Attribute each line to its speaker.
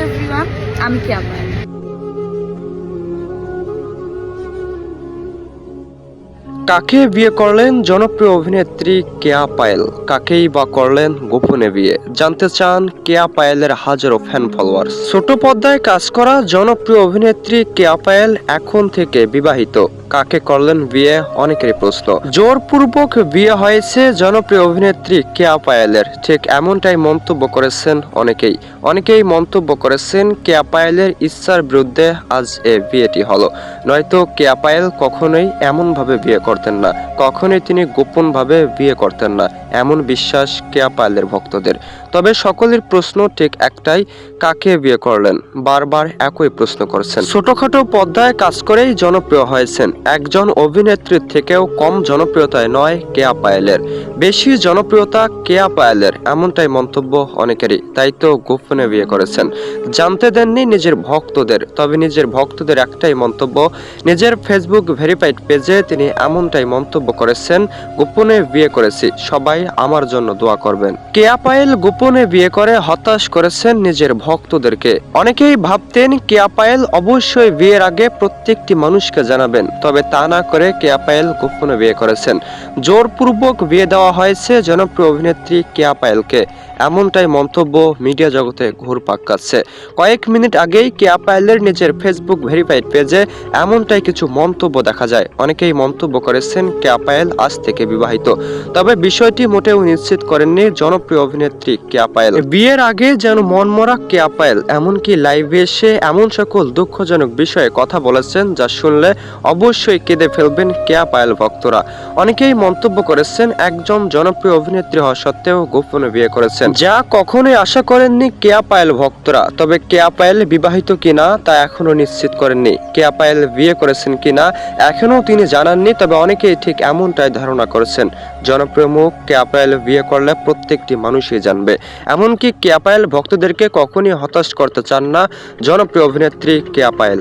Speaker 1: Everyone আমি কেয়া পায়েল
Speaker 2: কাকে বিয়ে করলেন জনপ্রিয় অভিনেত্রী কেয়া পায়েল? কাকেই বা করলেন গোপনে বিয়ে? জানতে চান কেয়া পায়েলের হাজারো ফ্যান ফলোয়ার ছোট পর্দায় কাজ করা জনপ্রিয় অভিনেত্রী কেয়া পায়েল এখন থেকে বিবাহিত। কাকে করলেন বিয়ে? অনেকেরই প্রশ্ন। জোরপূর্বক বিয়ে হয়েছে জনপ্রিয় অভিনেত্রী কেয়া পায়েলের। ঠিক এমনটাই মন্তব্য করেছেন অনেকেই। অনেকেই মন্তব্য করেছেন কেয়া পায়েলের ইচ্ছার বিরুদ্ধে আজ এ বিয়েটি হলো। নয়তো কেয়া পায়েল কখনোই এমনভাবে বিয়ে করতেন না। কখনোই তিনি গোপনভাবে বিয়ে করতেন না, এমন বিশ্বাস কেয়া পায়েলের ভক্তদের। তবে সকলের প্রশ্ন ঠিক একটাই, কাকে বিয়ে করলেন? বারবার একই প্রশ্ন করছেন। ছোটখাটো পর্দায় কাজ করেই জনপ্রিয় হয়েছেন। একজন অভিনেত্রীর থেকেও কম জনপ্রিয়তায় নয় কেয়া পায়েলের বেশি জনপ্রিয়তা কেয়া পায়েলের এমনটাই মন্তব্য অনেকেরই, তাই তো গোপনে বিয়ে করেছেন। জানতে দেননি নিজের ভক্তদের, তবে নিজের ভক্তদের একটাই মন্তব্য, নিজের ফেসবুক ভেরিফাইড পেজে তিনি এমনটাই মন্তব্য করেছেন, গোপনে বিয়ে করেছি, সবাই আমার জন্য দোয়া করবেন। কেয়া পায়েল গোপনে বিয়ে করে হতাশ করেছেন নিজের ভক্তদেরকে। অনেকেই ভাবতেন কেয়া পায়েল অবশ্যই বিয়ের আগে প্রত্যেকটি মানুষকে জানাবেন, তবে তা না করে কেয়া পায়েল গোপনে বিয়ে করেছেন। জোরপূর্বক বিয়ে দেওয়া হয়েছে জনপ্রিয় অভিনেত্রী কেয়া পায়েলকে এমনটাই মন্তব্য মিডিয়া জগতে ঘুরপাক কাটছে কয়েক মিনিট আগেই কেয়া পায়েলের নিজের ফেসবুক ভেরিফাইড পেজে এমনটাই কিছু মন্তব্য দেখা যায়। অনেকেই মন্তব্য করেছেন কেয়া পায়েল আজ থেকে বিবাহিত। তবে বিষয়টি মোটেও নিশ্চিত করেননি জনপ্রিয় অভিনেত্রী কেয়া পায়েল বিয়ের আগে যেন মনমরা কেয়া পায়েল এমনকি লাইভে এসে এমন সকল দুঃখজনক বিষয়ে কথা বলেছেন যা শুনলে অবশ্যই কেঁদে ফেলবেন কেয়া পায়েল ভক্তরা। অনেকেই মন্তব্য করেছেন, একজন জনপ্রিয় অভিনেত্রী হওয়া সত্ত্বেও গোপনে বিয়ে করেছেন। যা কখনোই আশা করেননি কেয়া পায়েল ভক্তরা, তবে কেয়া পায়েল বিবাহিত কিনা তা এখনও নিশ্চিত করেননি। কেয়া পায়েল বিয়ে করেছেন কিনা এখনও তিনি জানাননি, তবে অনেকেই ঠিক এমনটাই ধারণা করেছেন। জনপ্রিয় মুখ ক্যাপায়েল বিয়ে করলে প্রত্যেকটি মানুষই জানবে। এমনকি ক্যাপায়েল ভক্তদেরকে কখনই হতাশ করতে চান না জনপ্রিয় অভিনেত্রী কেয়া পায়েল